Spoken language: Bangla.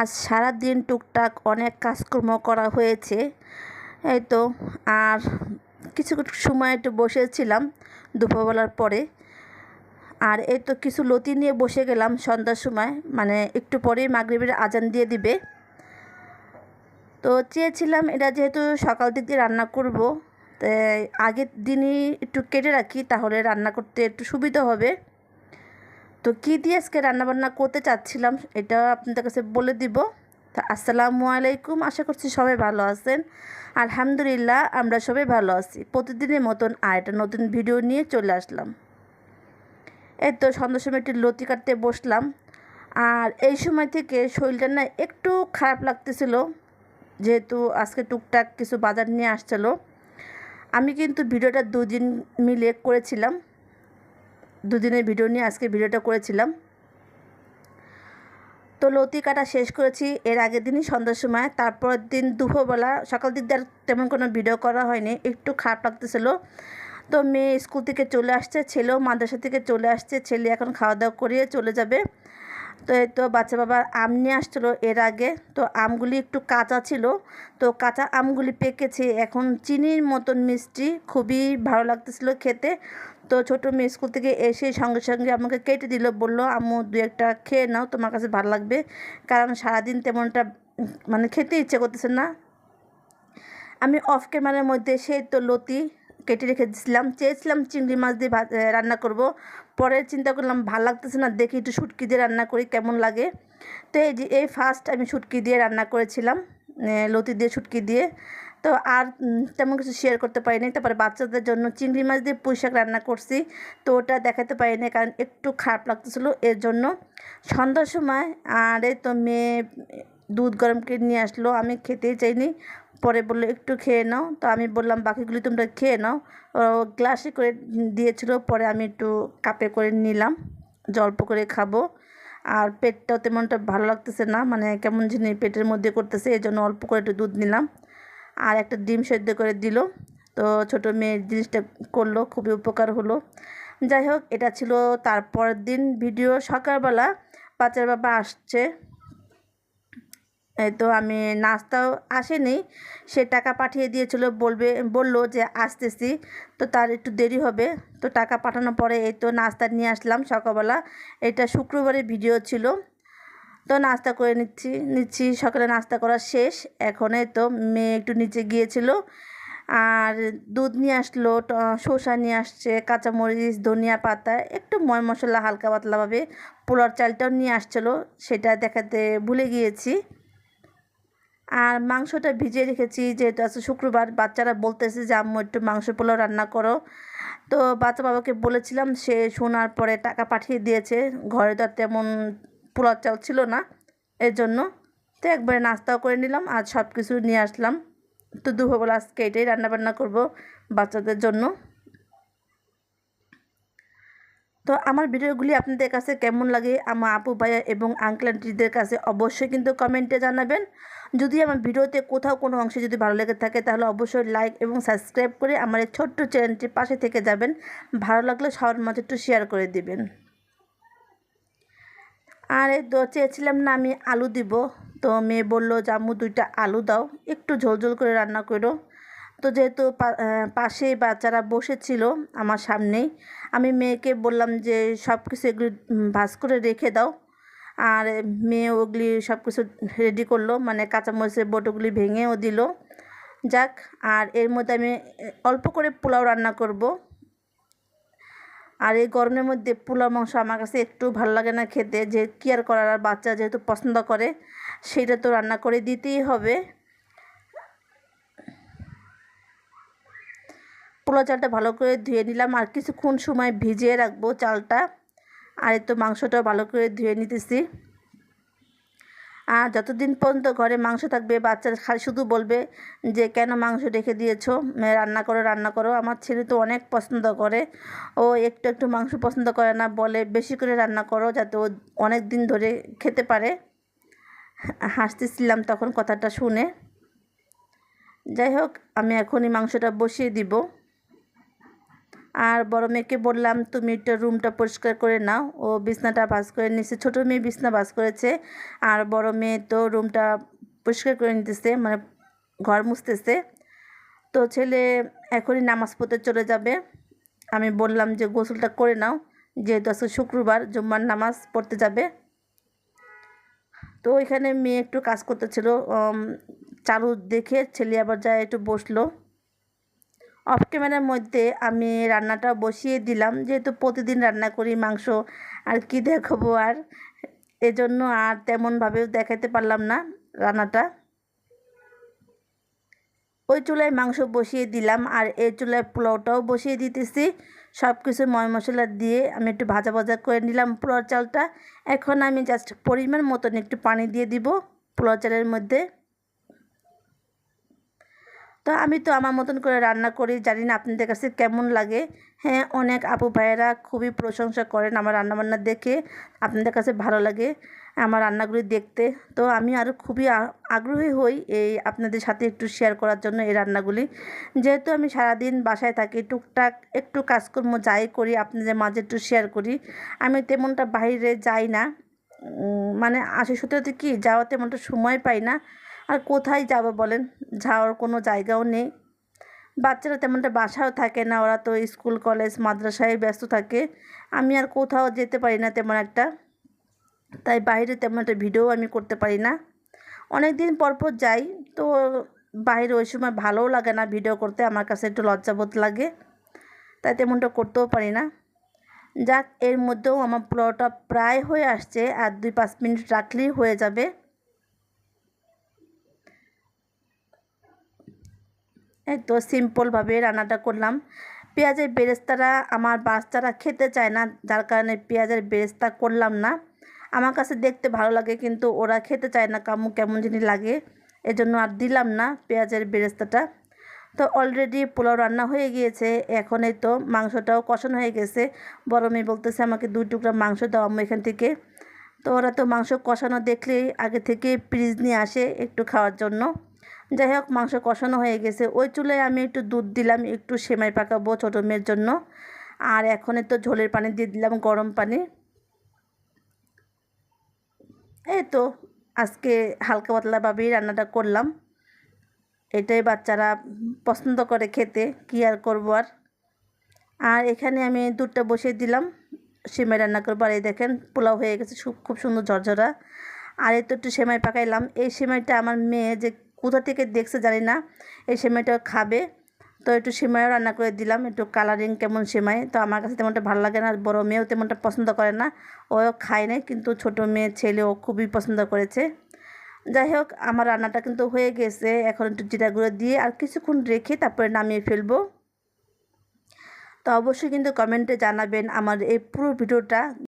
আজ সারা দিন টুকটাক অনেক কাজকর্ম করা হয়েছে। এই তো, আর কিছু সময় একটু বসেছিলাম দুপুরবেলার পরে। আর এই তো কিছু লতি নিয়ে বসে গেলাম সন্ধ্যার সময় মানে একটু পরেই মাগরিবের আজান দিয়ে দিবে। তো চেয়েছিলাম এটা যেহেতু সকাল দিক দিয়ে রান্না করব, তাই আগের দিনই একটু কেটে রাখি, তাহলে রান্না করতে একটু সুবিধা হবে। তো কী দিয়ে আজকে রান্নাবান্না করতে চাচ্ছিলাম এটা আপনাদের কাছে বলে দিব। তা আসসালামু আলাইকুম, আশা করছি সবাই ভালো আছেন। আলহামদুলিল্লাহ, আমরা সবাই ভালো আছি। প্রতিদিনের মতন আর একটা নতুন ভিডিও নিয়ে চলে আসলাম। এই তো সন্ধ্যার সময় একটু লতি কাটতে বসলাম। আর এই সময় থেকে শরীরটা না একটু খারাপ লাগতেছিল, যেহেতু আজকে টুকটাক কিছু বাজার নিয়ে আসছিল। আমি কিন্তু ভিডিওটা দুদিন মিলে করেছিলাম। দুদিনের ভিডিও নিয়ে আজকে ভিডিওটা করেছিলাম। তো লতি কাটা শেষ করেছি, এর আগের দিনই সন্ধ্যার সময় তারপর দিন দুপুরবেলা, সকাল দিক দিয়ে তেমন কোনো ভিডিও করা হয়নি, একটু খারাপ লাগতেছিলো। তো মেয়ে স্কুল থেকে চলে আসছে, ছেলেও মাদ্রাসা থেকে চলে আসছে, ছেলে এখন খাওয়া দাওয়া করিয়ে চলে যাবে। তো এই তো বাচ্চা বাবার আম নিয়ে আসছিল এর আগে, তো আমগুলি একটু কাঁচা ছিল, তো কাঁচা আমগুলি পেকেছে। এখন চিনির মতন মিষ্টি, খুবই ভালো লাগতেছিল খেতে। তো ছোটো মেয়ে স্কুল থেকে এসে সঙ্গে সঙ্গে আমাকে কেটে দিল, বলল, আম্মু দু একটা খেয়ে নাও, তোমার কাছে ভালো লাগবে। কারণ সারাদিন তেমনটা মানে খেতে ইচ্ছে করতেছে না। আমি অফ ক্যামেরার মধ্যে সেই তো লতি কেটে রেখে দিয়েছিলাম চেয়েছিলাম চিংড়ি মাছ দিয়ে রান্না করব। পরে চিন্তা করলাম, ভালো লাগতেছে না, দেখি একটু শুটকি দিয়ে রান্না করি, কেমন লাগে? তো এই যে, এই ফার্স্ট আমি শুটকি দিয়ে রান্না করেছিলাম লতি দিয়ে শুটকি দিয়ে। তো আর তেমন কিছু শেয়ার করতে পারিনি। তারপরে বাচ্চাদের জন্য চিংড়ি মাছ দিয়ে পুঁই শাক রান্না করছি। তো ওটা দেখাতে পারিনি কারণ একটু খারাপ লাগতেছিলো। এর জন্য সন্ধ্যার সময় আর তো মেয়ে দুধ গরম করে নিয়ে আসলো। আমি খেতেই চাইনি। পরে বলল, একটু খেয়ে নাও। তো আমি বললাম, বাকিগুলি তোমরা খেয়ে নাও। গ্লাসে করে দিয়েছিল। পরে আমি একটু কাপে করে নিলাম। জল্প করে খাব। আর পেটটাও তেমনটা ভালো লাগতেছে না। মানে কেমন জিনিস পেটের মধ্যে করতেছে। এই জন্য অল্প করে একটু দুধ নিলাম। আর একটা ডিম সেদ্ধ করে দিল। তো ছোটো মেয়ে জিনিসটা করল, খুবই উপকার হলো। যাই হোক, এটা ছিল তারপরের দিন ভিডিও। সকালবেলা বাচ্চার বাবা আসছে। এই তো আমি নাস্তাও আসেনি, সে টাকা পাঠিয়ে দিয়েছিল, বলবে, বলল যে আসতেছি, তো তার একটু দেরি হবে। তো টাকা পাঠানোর পরে এই তো নাস্তা নিয়ে আসলাম সকালবেলা। এটা শুক্রবারের ভিডিও ছিল। তো নাস্তা করে নিচ্ছি। নিচ্ছি, সকালে নাস্তা করা শেষ। এখন তো মেয়ে একটু নিচে গিয়েছিল। আর দুধ নিয়ে আসলো শসা নিয়ে আসছে, কাঁচামরিচ, ধনিয়া পাতা, একটু ময় মশলা, হালকা পাতলাভাবে পোলার চালটাও নিয়ে আসছিল, সেটা দেখাতে ভুলে গিয়েছি। আর মাংসটা ভিজিয়ে রেখেছি, যেহেতু আছে শুক্রবার, বাচ্চারা বলতেছে যে, আম্মু, একটু মাংস পোলাও রান্না করো। তো বাচ্চা বাবাকে বলেছিলাম, সে শোনার পরে টাকা পাঠিয়ে দিয়েছে। ঘরে তো তেমন পোলাও চাল ছিল না এর জন্য তো একবারে নাস্তাও করে নিলাম আর সব কিছু নিয়ে আসলাম। তো দুপুরবেলা আজকে এটাই রান্নাবান্না করব বাচ্চাদের জন্য। তো আমার ভিডিওগুলি আপনাদের কাছে কেমন লাগে আমার আপু, ভাইয়া এবং আঙ্কেল আন্টিদের কাছে অবশ্যই কিন্তু কমেন্টে জানাবেন। যদি আমার ভিডিওতে কোথাও কোনো অংশে যদি ভালো লেগে থাকে তাহলে অবশ্যই লাইক এবং সাবস্ক্রাইব করে আমার এই ছোট্ট চ্যানেলটির পাশে থেকে যাবেন। ভালো লাগলে সবার মাঝে একটু শেয়ার করে দিবেন। আর তো চেয়েছিলাম না আমি আলু দিব। তো মেয়ে বলল, জাম্মু, দুইটা আলু দাও, একটু ঝোল ঝোল করে রান্না করো। তো যেহেতু পাশে বাচ্চারা বসেছিল আমার সামনেই, আমি মেয়েকে বললাম যে সব কিছু এগুলি ভাজ করে রেখে দাও। আর মেয়ে ওগুলি সব কিছু রেডি করল মানে কাঁচামরিচের বোটোগুলি ভেঙেও দিল। যাক, আর এর মধ্যে আমি অল্প করে পোলাও রান্না করব। আর এই গরমের মধ্যে পোলা মাংস আমার কাছে একটু ভালো লাগে না খেতে, যে কি আর করার? আর বাচ্চা যেহেতু পছন্দ করে, সেটা তো রান্না করে দিতেই হবে। পোলা চালটা ভালো করে ধুয়ে নিলাম, আর কিছুক্ষণ সময় ভিজিয়ে রাখব চালটা। আর তো মাংসটা ভালো করে ধুয়ে নিতেছি। আর যতদিন পর্যন্ত ঘরে মাংস থাকবে, বাচ্চারা খালি শুধু বলবে যে, কেন মাংস রেখে দিয়েছ? রান্না করো রান্না করো। আমার ছেলে তো অনেক পছন্দ করে। ও একটু একটু মাংস পছন্দ করে না, বলে বেশি করে রান্না করো যাতে ও অনেক দিন ধরে খেতে পারে। হাসতেছিলাম তখন কথাটা শুনে। যাই হোক, আমি এখনই মাংসটা বসিয়ে দিব। আর বড় মেয়েকে বললাম, তুমি একটু রুমটা পরিষ্কার করে নাও। ও বিছনাটা ভাজ করে নিচ্ছে ছোটো মেয়ে বিছনা ভাজ করেছে আর বড় মেয়ে তো রুমটা পরিষ্কার করে নিতেছে মানে ঘর মুছতেছে। তো ছেলে এখনই নামাজ পড়তে চলে যাবে। আমি বললাম যে, গোসলটা করে নাও। যেহেতু আজকে শুক্রবার, জুম্মার নামাজ পড়তে যাবে। তো ওইখানে মেয়ে একটু কাজ করতেছিল চালু দেখে ছেলে আবার যায় একটু বসল। অফ ক্যামেরার মধ্যে আমি রান্নাটা বসিয়ে দিলাম। যেহেতু প্রতিদিন রান্না করি মাংস, আর কি দেখাবো আর এজন্য আর তেমনভাবেও দেখাতে পারলাম না রান্নাটা। ওই চুলায় মাংস বসিয়ে দিলাম, আর এই চুলায় পোলাওটাও বসিয়ে দিতেছি। সব কিছু ময় মশলা দিয়ে আমি একটু ভাজা ভাজা করে নিলাম পোলাও চালটা। এখন আমি জাস্ট পরিমাণ মতন একটু পানি দিয়ে দিব পোলাও চালের মধ্যে। তো আমি তো আমার মতন করে রান্না করি, জানি না আপনাদের কাছে কেমন লাগে। হ্যাঁ অনেক আপু ভাইয়েরা খুবই প্রশংসা করেন আমার রান্নাবান্না দেখে, আপনাদের কাছে ভালো লাগে আমার রান্নাগুলি দেখতে। তো আমি আরও খুবই আগ্রহী হই এই আপনাদের সাথে একটু শেয়ার করার জন্য এই রান্নাগুলি। যেহেতু আমি সারাদিন বাসায় থাকি, টুকটাক একটু কাজকর্ম যাই করি, আপনাদের মাঝে একটু শেয়ার করি, আমি তেমনটা বাইরে যাই না। মানে আশি সত্যি কি যাওয়া তেমনটা সময় পাই না। আর কোথায় যাব বলেন? যাওয়ার কোনো জায়গাও নেই। বাচ্চারা তেমনটা বাসাও থাকে না, ওরা তো স্কুল, কলেজ, মাদ্রাসায় ব্যস্ত থাকে। আমি আর কোথাও যেতে পারি না তেমন একটা। তাই বাইরে তেমন একটা ভিডিও আমি করতে পারি না। অনেক দিন পর পর যাই, তো বাইরে ওই সময় ভালোও লাগে না ভিডিও করতে, আমার কাছে একটু লজ্জাবোধ লাগে। তাই তেমনটা করতেও পারি না। যাক, এর মধ্যেও আমার পোলাওটা প্রায় হয়ে আসছে, আর দুই পাঁচ মিনিট রাখলেই হয়ে যাবে। এই তো সিম্পলভাবে রান্নাটা করলাম। পেঁয়াজের বেরেস্তারা আমার বাচ্চারা খেতে চায় না, যার কারণে পেঁয়াজের বেরেস্তা করলাম না। আমার কাছে দেখতে ভালো লাগে, কিন্তু ওরা খেতে চায় না, কামু কেমন জিনিস লাগে। এজন্য আর দিলাম না পেঁয়াজের বেরেস্তাটা। তো অলরেডি পোলাও রান্না হয়ে গিয়েছে, এখন এই তো মাংসটাও কষানো হয়ে গেছে। বড় মেয়ে বলতেছে, আমাকে দুই টুকরা মাংস দাও আমি এখান থেকে। তো ওরা তো মাংস কষানো দেখলেই আগে থেকে ফ্রিজ নিয়ে আসে একটু খাওয়ার জন্য। যাই হোক, মাংস কষানো হয়ে গেছে। ওই চুলায় আমি একটু দুধ দিলাম, একটু সেমাই পাকাবো ছোটো মেয়ের জন্য। আর এখন তো ঝোলের পানি দিয়ে দিলাম, গরম পানি। এই তো, আজকে হালকা পাতলাভাবেই রান্নাটা করলাম। এটাই বাচ্চারা পছন্দ করে খেতে, কী আর করব আর? আর এখানে আমি দুধটা বসিয়ে দিলাম, সেমাই রান্না করব। আর এই দেখেন, পোলাও হয়ে গেছে খুব সুন্দর ঝরঝরা। আর এই তো একটু সেমাই পাকাইলাম। এই সেমাইটা আমার মেয়ে যে কোথা থেকে দেখছে জানি না। এই সেমাইটা খাবে। তো একটু সেমাইও রান্না করে দিলাম। একটু কালারিং কেমন সেমাই। তো আমার কাছে তেমনটা ভালো লাগে না। বড় মেয়েও তেমনটা পছন্দ করে না। ও খায় নাই, কিন্তু ছোট মেয়ে, ছেলে ও খুবই পছন্দ করেছে। যাই হোক, আমার রান্নাটা কিন্তু হয়ে গেছে। এখন একটু জিরা গুঁড়ো দিয়ে আর কিছুক্ষণ রেখে তারপরে নামিয়ে ফেলব। তো অবশ্যই কিন্তু কমেন্টে জানাবেন আমার এই পুরো ভিডিওটা।